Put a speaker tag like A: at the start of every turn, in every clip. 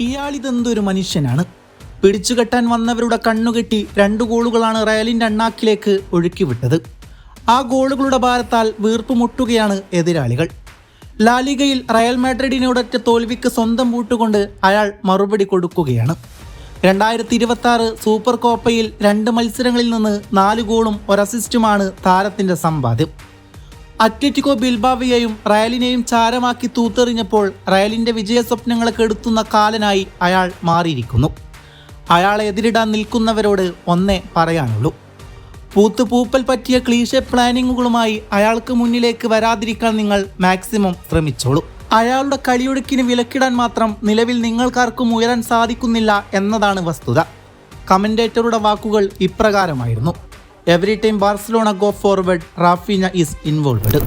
A: ഇയാളിതെന്തൊരു മനുഷ്യനാണ്? പിടിച്ചുകെട്ടാൻ വന്നവരുടെ കണ്ണുകെട്ടി രണ്ട് ഗോളുകളാണ് റയലിന്റെ അണ്ണാക്കിലേക്ക് ഒഴുക്കിവിട്ടത്. ആ ഗോളുകളുടെ ഭാരത്താൽ വീർപ്പ് മുട്ടുകയാണ് എതിരാളികൾ. ലാലിഗയിൽ റയൽ മാഡ്രിഡിനോടൊറ്റ തോൽവിക്ക് സ്വന്തം പൂട്ടുകൊണ്ട് അയാൾ മറുപടി കൊടുക്കുകയാണ്. രണ്ടായിരത്തി ഇരുപത്തി ആറ് സൂപ്പർ കോപ്പയിൽ രണ്ട് മത്സരങ്ങളിൽ നിന്ന് നാല് ഗോളും ഒരസിസ്റ്റുമാണ് താരത്തിന്റെ സമ്പാദ്യം. അത്ലറ്റിക്കോ ബിൽബാവിയെയും റയലിനെയും ചാരമാക്കി തൂത്തെറിഞ്ഞപ്പോൾ റയലിന്റെ വിജയ സ്വപ്നങ്ങളെ കെടുത്തുന്ന കാലനായി അയാൾ മാറിയിരിക്കുന്നു. അയാളെ എതിരിടാൻ നിൽക്കുന്നവരോട് ഒന്നേ പറയാനുള്ളൂ. പൂത്ത് പൂപ്പൽ പറ്റിയ ക്ലീശ പ്ലാനിങ്ങുകളുമായി അയാൾക്ക് മുന്നിലേക്ക് വരാതിരിക്കാൻ നിങ്ങൾ മാക്സിമം ശ്രമിച്ചോളൂ. അയാളുടെ കളിയൊടുക്കിന് വിലക്കിടാൻ മാത്രം നിലവിൽ നിങ്ങൾക്കാർക്കും ഉയരാൻ സാധിക്കുന്നില്ല എന്നതാണ് വസ്തുത. കമന്റേറ്ററുടെ വാക്കുകൾ ഇപ്രകാരമായിരുന്നു. Every time Barcelona go forward Raphinha is involved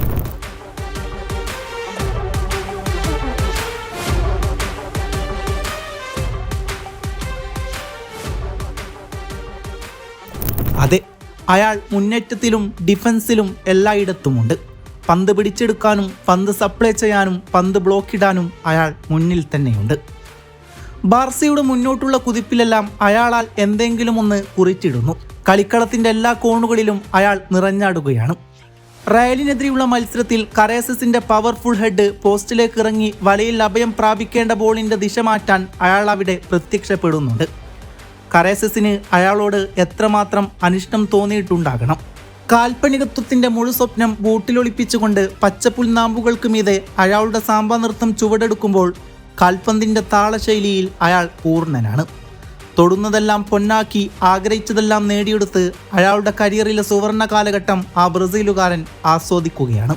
A: അതെ അയാൾ മുന്നേറ്റത്തിലും ഡിഫൻസിലും എല്ലായിടത്തുമുണ്ട്. പന്ത് പിടിച്ചെടുക്കാനും പന്ത് സപ്ലൈ ചെയ്യാനും പന്ത് ബ്ലോക്ക് ഇടാനും അയാൾ മുന്നിൽ തന്നെയുണ്ട്. ബാർസയുടെ മുന്നോട്ടുള്ള കുതിപ്പിലെല്ലാം അയാളാൽ എന്തെങ്കിലും ഒന്ന് കുറിച്ചിടുന്നു. കളിക്കളത്തിന്റെ എല്ലാ കോണുകളിലും അയാൾ നിറഞ്ഞാടുകയാണ്. റയലിനെതിരെയുള്ള മത്സരത്തിൽ കറേസസിന്റെ പവർഫുൾ ഹെഡ് പോസ്റ്റിലേക്ക് ഇറങ്ങി വലയിൽ അഭയം പ്രാപിക്കേണ്ട ബോളിന്റെ ദിശ മാറ്റാൻ അയാൾ അവിടെ പ്രത്യക്ഷപ്പെടുന്നുണ്ട്. കറേസസിന് അയാളോട് എത്രമാത്രം അനിഷ്ടം തോന്നിയിട്ടുണ്ടാകണം? കാൽപ്പനികത്വത്തിന്റെ മുഴുസ്വപ്നം ബൂട്ടിലൊളിപ്പിച്ചുകൊണ്ട് പച്ചപ്പുൽനാമ്പുകൾക്ക് മീതെ അയാളുടെ സാമ്പാ നൃത്തം ചുവടെടുക്കുമ്പോൾ കാൽപന്തിന്റെ താളശൈലിയിൽ അയാൾ പൂർണനാണ്. തൊടുന്നതെല്ലാം പൊന്നാക്കി ആഗ്രഹിച്ചതെല്ലാം നേടിയെടുത്ത് അയാളുടെ കരിയറിലെ സുവർണ കാലഘട്ടം ആ ബ്രസീലുകാരൻ ആസ്വദിക്കുകയാണ്.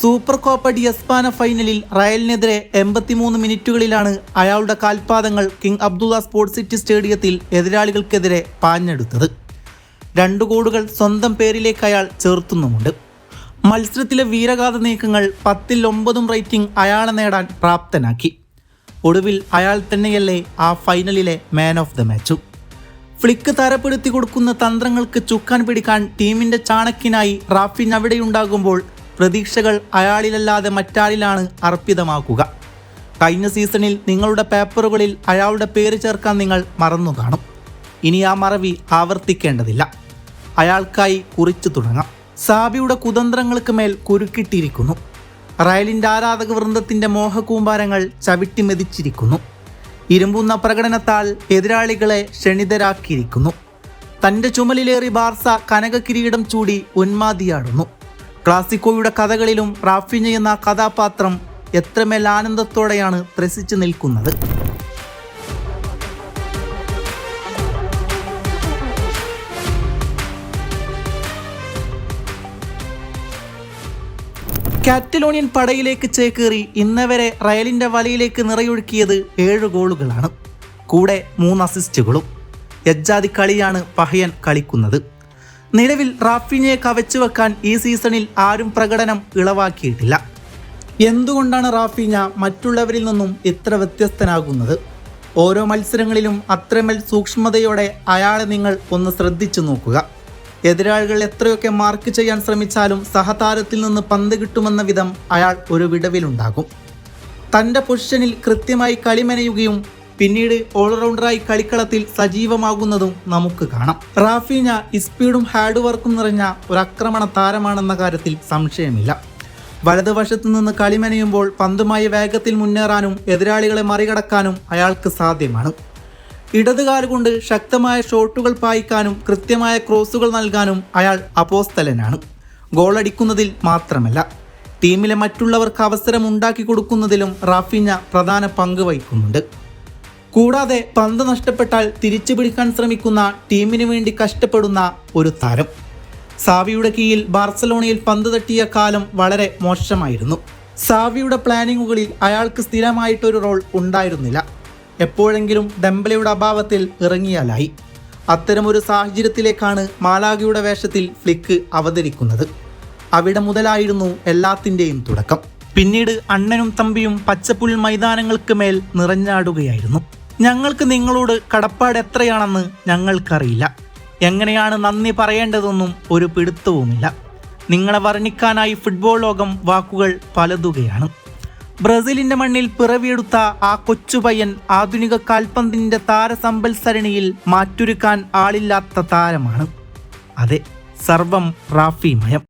A: സൂപ്പർ കോപ്പ ഡി എസ്പാന ഫൈനലിൽ റയലിനെതിരെ എൺപത്തിമൂന്ന് മിനിറ്റുകളിലാണ് അയാളുടെ കാൽപാദങ്ങൾ കിങ് അബ്ദുള്ള സ്പോർട്സ് സിറ്റി സ്റ്റേഡിയത്തിൽ എതിരാളികൾക്കെതിരെ പാഞ്ഞെടുത്തത്. രണ്ട് ഗോളുകൾ സ്വന്തം പേരിലേക്ക് അയാൾ ചേർത്തുന്നുമുണ്ട്. മത്സരത്തിലെ വീരഗാഥ നീക്കങ്ങൾ പത്തിൽ ഒമ്പതും റേറ്റിംഗ് അയാളെ നേടാൻ പ്രാപ്തനാക്കി. ഒടുവിൽ അയാൾ തന്നെയല്ലേ ആ ഫൈനലിലെ മാൻ ഓഫ് ദ മാച്ചും ഫ്ലിക്ക് തരപ്പെടുത്തി കൊടുക്കുന്ന തന്ത്രങ്ങൾക്ക് ചുക്കാൻ പിടിക്കാൻ ടീമിന്റെ ചാണക്കിനായി റാഫിൻ അവിടെയുണ്ടാകുമ്പോൾ പ്രതീക്ഷകൾ അയാളിലല്ലാതെ മറ്റാളിലാണ് അർപ്പിതമാക്കുക. കഴിഞ്ഞ സീസണിൽ നിങ്ങളുടെ പേപ്പറുകളിൽ അയാളുടെ പേര് ചേർക്കാൻ നിങ്ങൾ മറന്നു കാണും. ഇനി ആ മറവി ആവർത്തിക്കേണ്ടതില്ല. അയാൾക്കായി കുറിച്ചു തുടങ്ങാം. സാബിയുടെ കുതന്ത്രങ്ങൾക്ക് മേൽ കുരുക്കിട്ടിരിക്കുന്നു. റയലിന്റെ ആരാധക വൃന്ദത്തിന്റെ മോഹകൂമ്പാരങ്ങൾ ചവിട്ടി മെതിച്ചിരിക്കുന്നു. ഇരുമ്പുന്ന പ്രകടനത്താൽ എതിരാളികളെ ക്ഷണിതരാക്കിയിരിക്കുന്നു. തന്റെ ചുമലിലേറി ബാർസ കനക കിരീടം ചൂടി ഉന്മാതിയാടുന്നു ക്ലാസിക്കോയുടെ കഥകളിലും റാഫിഞ്ഞ എന്ന കഥാപാത്രം എത്രമേൽ ആനന്ദത്തോടെയാണ് ത്രസിച്ചു നിൽക്കുന്നത്. കാറ്റലോണിയൻ പടയിലേക്ക് ചേക്കേറി ഇന്നവരെ റയലിന്റെ വലയിലേക്ക് നിറയൊഴുക്കിയത് ഏഴ് ഗോളുകളാണ്. കൂടെ മൂന്ന് അസിസ്റ്റുകളും. യജ്ജാതി കളിയാണ് പഹയൻ കളിക്കുന്നത്. നിലവിൽ റാഫിനെ കവച്ചു വെക്കാൻ ഈ സീസണിൽ ആരും പ്രകടനം ഇളവാക്കിയിട്ടില്ല. എന്തുകൊണ്ടാണ് റാഫിഞ്ഞ മറ്റുള്ളവരിൽ നിന്നും ഇത്ര വ്യത്യസ്തനാകുന്നത്? ഓരോ മത്സരങ്ങളിലും അത്രമേൽ സൂക്ഷ്മതയോടെ അയാളെ നിങ്ങൾ ഒന്ന് ശ്രദ്ധിച്ചു നോക്കുക. എതിരാളികൾ എത്രയൊക്കെ മാർക്ക് ചെയ്യാൻ ശ്രമിച്ചാലും സഹതാരത്തിൽ നിന്ന് പന്ത് കിട്ടുമെന്ന വിധം അയാൾ ഒരു വിടവിലുണ്ടാകും. തന്റെ പൊസിഷനിൽ കൃത്യമായി കളിമെനയുകയും പിന്നീട് ഓൾറൗണ്ടറായി കളിക്കളത്തിൽ സജീവമാകുന്നതും നമുക്ക് കാണാം. റാഫീന സ്പീഡും ഹാർഡ് വർക്കും നിറഞ്ഞ ഒരു ആക്രമണ താരമാണെന്ന കാര്യത്തിൽ സംശയമില്ല. വലതുവശത്തു നിന്ന് കളിമെനയുമ്പോൾ പന്തുമായി വേഗത്തിൽ മുന്നേറാനും എതിരാളികളെ മറികടക്കാനും അയാൾക്ക് സാധ്യമാണ്. ഇടതുകാലുകൊണ്ട് ശക്തമായ ഷോട്ടുകൾ പായിക്കാനും കൃത്യമായ ക്രോസുകൾ നൽകാനും അയാൾ അപോസ്തലനാണ് ഗോളടിക്കുന്നതിൽ മാത്രമല്ല ടീമിലെ മറ്റുള്ളവർക്ക് അവസരം ഉണ്ടാക്കി കൊടുക്കുന്നതിലും റാഫിഞ്ഞ പ്രധാന പങ്ക് വഹിക്കുന്നുണ്ട്. കൂടാതെ പന്ത് നഷ്ടപ്പെട്ടാൽ തിരിച്ചു പിടിക്കാൻ ശ്രമിക്കുന്ന ടീമിന് വേണ്ടി കഷ്ടപ്പെടുന്ന ഒരു താരം. സാവിയുടെ കീഴിൽ ബാർസലോണയിൽ പന്ത് തട്ടിയ കാലം വളരെ മോശമായിരുന്നു. സാവിയുടെ പ്ലാനിങ്ങുകളിൽ അയാൾക്ക് സ്ഥിരമായിട്ടൊരു റോൾ ഉണ്ടായിരുന്നില്ല. എപ്പോഴെങ്കിലും ഡെംബലയുടെ അഭാവത്തിൽ ഇറങ്ങിയാലായി. അത്തരമൊരു സാഹചര്യത്തിലേക്കാണ് മാലാഗയുടെ വേഷത്തിൽ ഫ്ലിക്ക് അവതരിക്കുന്നത്. അവിടെ മുതലായിരുന്നു എല്ലാത്തിന്റെയും തുടക്കം. പിന്നീട് അണ്ണനും തമ്പിയും പച്ചപ്പുൽ മൈതാനങ്ങൾക്ക് മേൽ നിറഞ്ഞാടുകയായിരുന്നു. ഞങ്ങൾക്ക് നിങ്ങളോട് കടപ്പാട് എത്രയാണെന്ന് ഞങ്ങൾക്കറിയില്ല. എങ്ങനെയാണ് നന്ദി പറയേണ്ടതെന്നും ഒരു പിടുത്തവുമില്ല. നിങ്ങളെ വർണിക്കാനായി ഫുട്ബോൾ ലോകം വാക്കുകൾ പലതുകയാണ്. ബ്രസീലിന്റെ മണ്ണിൽ പിറവിയെടുത്ത ആ കൊച്ചുപയ്യൻ ആധുനിക കാൽപന്തിന്റെ താരസമ്പൽസരണിയിൽ മാറ്റുരുക്കാൻ ആളില്ലാത്ത താരമാണ്. അതെ സർവം റാഫിമയം.